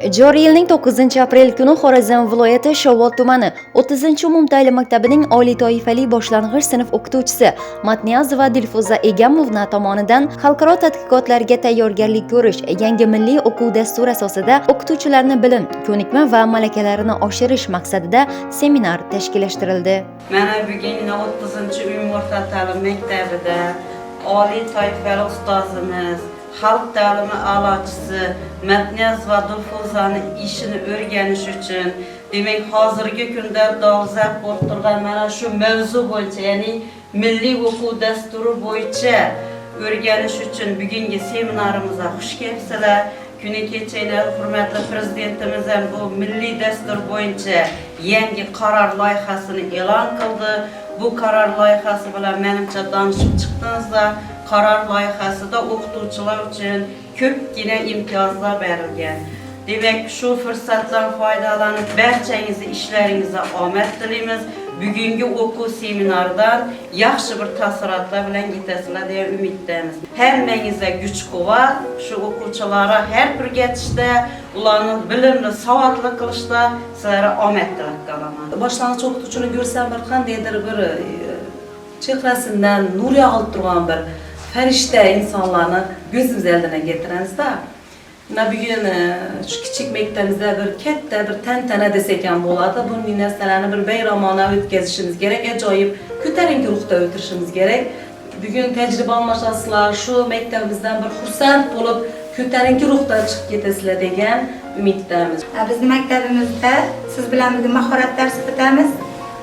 Joriy yilning 9 aprel kuni Xorazm viloyati Shovot tumani 30 umumta'lim maktabining oliy toifali boshlang'ich sinf o'qituvchisi Matniyazova Dilfuza Egamovna tomonidan xalqaro tadqiqotlarga tayyorgarlik ko'rish yangi milliy o'quv dasturi asosida o'qituvchilarni bilim, ko'nikma va malakalarini oshirish maqsadida seminar tashkillashtirildi. Mana bugun 30 umum o'rta ta'lim maktabida oliy toifali ustozimiz xalq ta'limi a'lochisi Matniyaz va Dilfuzani ishini o'rganish uchun demak hozirgi kunda dolzarb bo'lib turgan mana shu mavzu bo'yicha ya'ni milliy o'quv dasturi bo'yicha o'rganish uchun bugungi seminarimizga xush kelibsizlar kuni kechanglar hurmatli prezidentimiz ham bu milliy dastur bo'yicha yangi qaror loyihasini e'lon qildi bu qaror loyihasi bilan menimcha donishib chiqdingizlar qaror loyihasida o'qituvchilar uchun ko'pgina imtiyozlar berilgan demak shu fursatdan foydalanib barchangizni ishlaringizga omad tilaymiz bugungi o'quv seminaridan yaxshi bir taassurotlar bilan ketasizlar deya umiddamiz hammangizga kuch quvvat shu o'quvchilarga har bir ketishda ularni bilimli savodli qilishda sizlarga omad tilab qolaman boshlang'ich o'qituvchini ko'rsam bir qandaydir bir e, chehrasidan nur yog'ilib turgan bir farishta insonlarni ko'zimiz oldiga keltiramizda mana bugun e, shu kichik maktabimizda bir katta bir tantana desak ham bo'ladi bunday narsalarni bir bayramona o'tkazishimiz kerak ajoyib ko'tarinki ruhda o'tirishimiz kerak bugun tajriba almashasizlar shu maktabimizdan bir xursand bo'lib ko'tarinki ruhda chiqib ketasizlar degan umiddamiz Bizni maktabimizda siz bilan bugun mahorat darsi o'tamiz.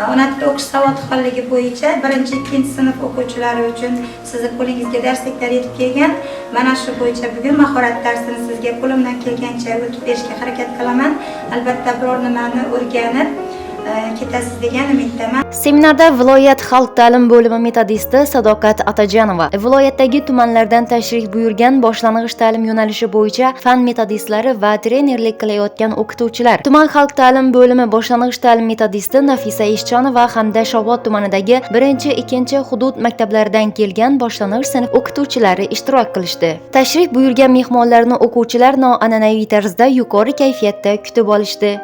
Ona o'qish savodxonligi bo'yicha birinchi, ikkinchi sinf o'quvchilari uchun sizni qo'lingizga darsliklar yetib kelgan. Mana shu bo'yicha bugun mahorat darsini sizga qo'limdan kelgancha o'tib berishga harakat qilaman. Albatta biror nimani o'rganib ketasiz degan umiddaman. Seminarda viloyat xalq ta'lim bo'limi metodisti Sadoqat Atajanova, viloyatdagi tumanlardan tashrif buyurgan boshlang'ich ta'lim yo'nalishi bo'yicha fan metodistlari va trenerlik qilayotgan o'qituvchilar, tuman xalq ta'lim bo'limi boshlang'ich ta'lim metodisti Nafisa ishchonova hamda Shovot tumanidagi 1-2 hudud maktablaridan kelgan boshlang'ich sinf o'qituvchilari ishtirok qilishdi. Tashrif buyurgan mehmonlarni o'quvchilar noan'anaviy tarzda yuqori kayfiyatda kutib olishdi.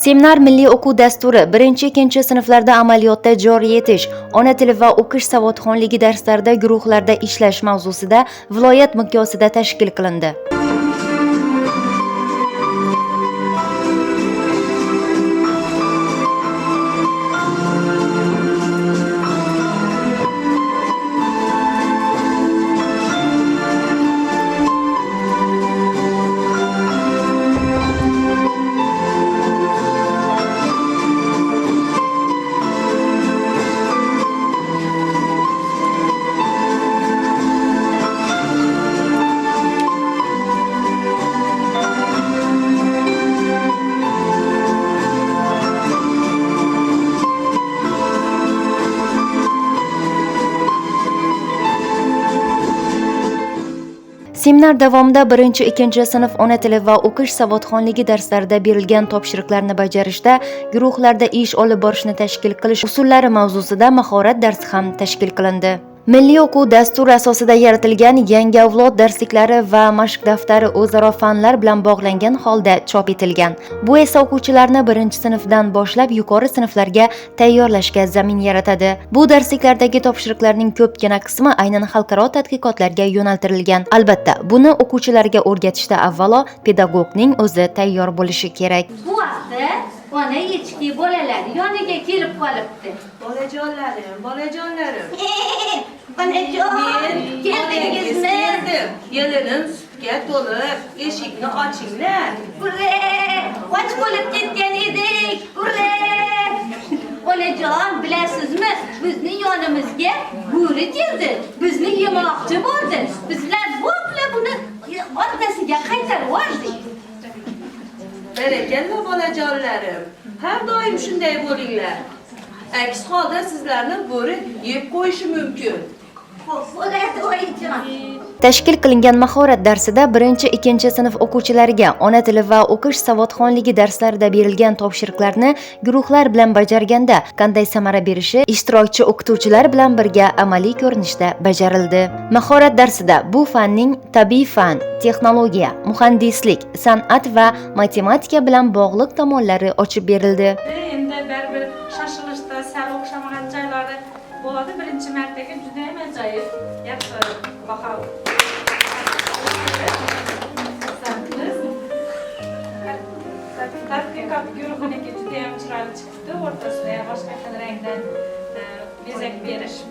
Seminar milliy o'quv dasturi 1-2 sinflarda amaliyotda joriy etish, ona tili va o'qish savodxonligi darslarida guruhlarda ishlash mavzusida viloyat miqyosida tashkil qilindi. Seminar davomida 1-2 sinf ona tili va o'qish savodxonligi darslarida berilgan topshiriqlarni bajarishda guruhlarda ish olib borishni tashkil qilish usullari mavzusida mahorat darsi ham tashkil qilindi. Milliy o'quv dasturi asosida yaratilgan yangi avlod darsliklari va mashq daftari o'zaro fanlar bilan bog'langan holda chop etilgan. Bu esa o'quvchilarni 1-sinfdan boshlab yuqori sinflarga tayyorlashga zamin yaratadi. Bu darsliklardagi topshiriqlarning ko'pgina qismi aynan xalqaro tadqiqotlarga yo'naltirilgan. Albatta, buni o'quvchilarga o'rgatishda avvalo pedagogning o'zi tayyor bo'lishi kerak. Bu vaqtda ona echki bolalar yoniga kelib qolibdi. bolajonlarim bolajonlarim Anneciğim, geldiniz mi? Geliniz, gel dolap, eşikini açın ne? Hurre, aç bulup gitken idik, hurre. Olacan, biləsizmi, bizim yanımızga buri keldi, bizni yemoqchi bo'ldi. Bizlar bo'pla buni orqasiga qaytarib yubordik. Berekalla bolajonlarim, har doim shunday bo'linglar. Aks holda sizlarni bo'ri yeb qo'yishi mumkin. Tashkil qilingan mahorat darsida 1-2 sinf o'quvchilariga ona tili va o'qish savodxonligi darslarida berilgan topshiriqlarni guruhlar bilan bajarganda qanday samara berishi ishtirokchi o'qituvchilar bilan birga amaliy ko'rinishda bajarildi. Mahorat darsida bu fanning tabiiy fan, texnologiya, muhandislik, san'at va matematika bilan bog'liq tomonlari ochib berildi. endi baribir çimərtdəki cüdə əməcəyib yaxşı baxaq. Tətqiqat qürübünəki cüdəyəm çıraq çıxdı, ortasına başqa xil rəngdən bezak berishibdi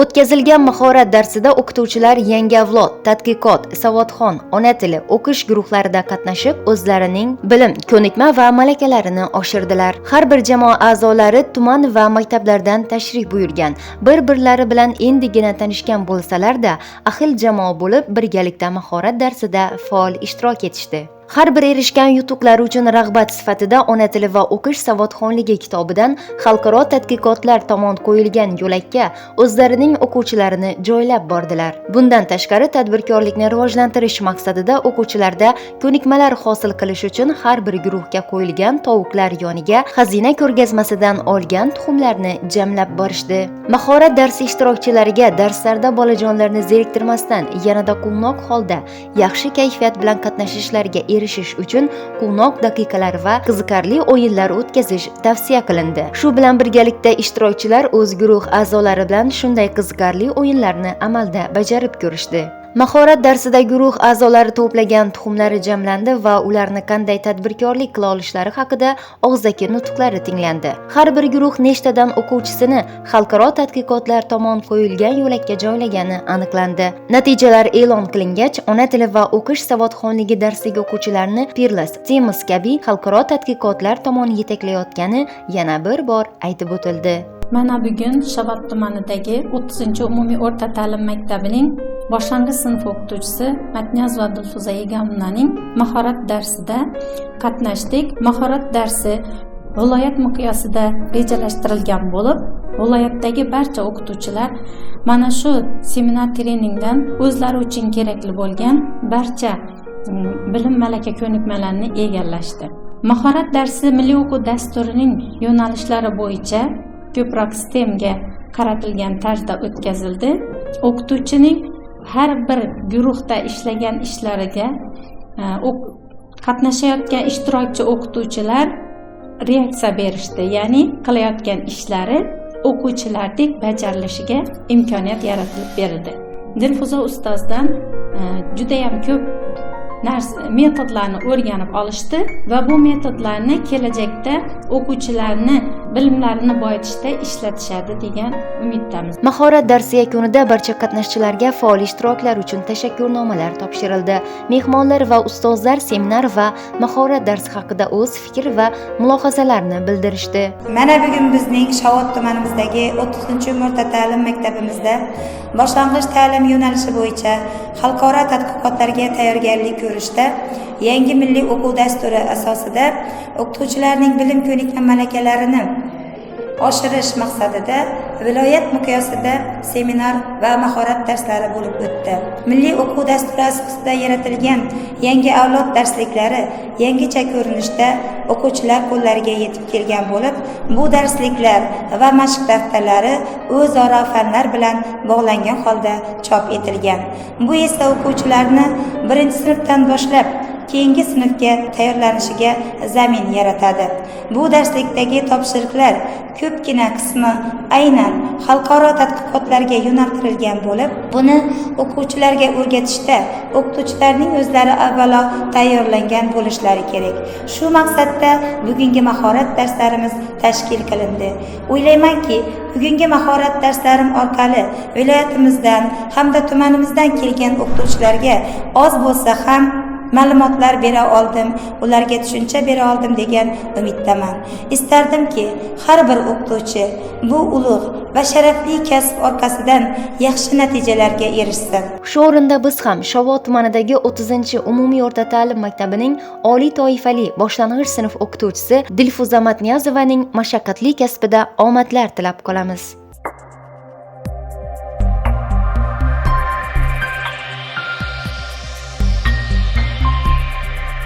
O'tkazilgan mahorat darsida o'qituvchilar yangi avlod, tadqiqot, savodxon, ona tili, o'qish guruhlarida qatnashib, o'zlarining bilim, ko'nikma va malakalarini oshirdilar. Har bir jamoa a'zolari tuman va maktablardan tashrif buyurgan, bir-birlari bilan endigina tanishgan bo'lsalarda ahil jamoa bo'lib birgalikda mahorat darsida faol ishtirok etishdi. Har bir erishgan yutuqlari uchun rag'bat sifatida ona tili va o'qish savodxonligi kitobidan xalqaro tadqiqotlar tomon qo'yilgan yo'lakka o'zlarining o'quvchilarini joylab bordilar. Bundan tashqari tadbirkorlikni rivojlantirish maqsadida o'quvchilarda ko'nikmalar hosil qilish uchun har bir guruhga qo'yilgan tovuqlar yoniga xazina ko'rgazmasidan olgan tuxumlarni jamlab borishdi. Mahorat darsi ishtirokchilariga darslarda bolajonlarni zeriktirmasdan yanada quvnoq holda yaxshi kayfiyat bilan qatnashishlariga erishish uchun quvnoq daqiqalar va qiziqarli o'yinlar o'tkazish tavsiya qilindi. Shu bilan birgalikda ishtirokchilar o'z guruh a'zolari bilan shunday qiziqarli o'yinlarni amalda bajarib ko'rishdi. Mahorat darsida guruh a'zolari to'plagan tuxumlari jamlandi va ularni qanday tadbirkorlik qila olishlari haqida og'zaki nutqlari tinglandi. Har bir guruh nechtadan o'quvchisini xalqaro tadqiqotlar tomon qo'yilgan yo'lakka joylagani aniqlandi. Natijalar e'lon qilingach, ona tili va o'qish savodxonligi darsiga o'quvchilarni pirlas Temis kabi xalqaro tadqiqotlar tomon yetaklayotgani yana bir bor aytib o'tildi. Mana bugun Shabot tumanidagi 30-umumiy o'rta ta'lim maktabining boshlang'ich sinf o'qituvchisi Matniyazova Dilfuza Egamunaning mahorat darsida qatnashdik. Mahorat darsi viloyat miqyosida rejalashtirilgan bo'lib, viloyatdagi barcha o'qituvchilar mana shu seminar treningdan o'zlari uchun kerakli bo'lgan barcha mm, bilim malaka ko'nikmalarini egallashdi. Mahorat darsi milliy o'quv dasturining yo'nalishlari bo'yicha ko'proq STEMga qaratilgan tarzda o'tkazildi. O'qituvchining har bir guruhda ishlagan ishlariga e, qatnashayotgan ishtirokchi o'qituvchilar reaksiya berishdi, ya'ni qilayotgan ishlari o'quvchilardek bajarilishiga imkoniyat yaratilib berildi. Dilfuza ustozdan e, judayam ko'p narsa metodlarni o'rganib olishdi va bu metodlarni kelajakda o'quvchilarni bilimlarini boyitishda ishlatishadi degan umiddamiz. Mahorat darsi yakunida barcha qatnashchilarga faol ishtiroklar uchun tashakkurnomalar topshirildi. Mehmonlar va ustozlar seminar va mahorat darsi haqida o'z fikr va mulohazalarini bildirishdi. Mana bugun bizning Shovot tumanimizdagi 30-o'rta ta'lim maktabimizda boshlang'ich ta'lim yo'nalishi bo'yicha xalqaro tadqiqotlarga tayyorgarlik ko'rishda yangi milliy o'quv dasturi asosida o'qituvchilarning bilim ko'nikma malakalarini oshirish maqsadida viloyat miqyosida seminar va mahorat darslari bo'lib o'tdi. Milliy o'quv dasturi asosida yaratilgan yangi avlod darsliklari yangicha ko'rinishda o'quvchilar qo'llariga yetib kelgan bo'lib, bu darsliklar va mashq daftarlari o'zaro fanlar bilan bog'langan holda chop etilgan. Bu esa o'quvchilarni birinchi sinfdan boshlab keyingi sinfga tayyorlanishiga zamin yaratadi. Bu darslikdagi topshiriqlar ko'pgina qismi aynan xalqaro tadqiqotlarga yo'naltirilgan bo'lib, buni o'quvchilarga o'rgatishda o'qituvchilarning o'zlari avvalo tayyorlangan bo'lishlari kerak. Shu maqsadda bugungi mahorat darslarimiz tashkil qilindi. O'ylaymanki, bugungi mahorat darslarim orqali viloyatimizdan hamda tumanimizdan kelgan o'qituvchilarga oz bo'lsa ham ma'lumotlar bera oldim ularga tushuncha bera oldim degan umiddaman istardimki har bir o'qituvchi bu ulug' va sharafli kasb orqasidan yaxshi natijalarga erishsin Shu o'rinda biz ham Shovot tumanidagi 30-umumiy o'rta ta'lim maktabining oliy toifali boshlang'ich sinf o'qituvchisi Dilfuza Matniyazovaning mashaqqatli kasbida omadlar tilab qolamiz.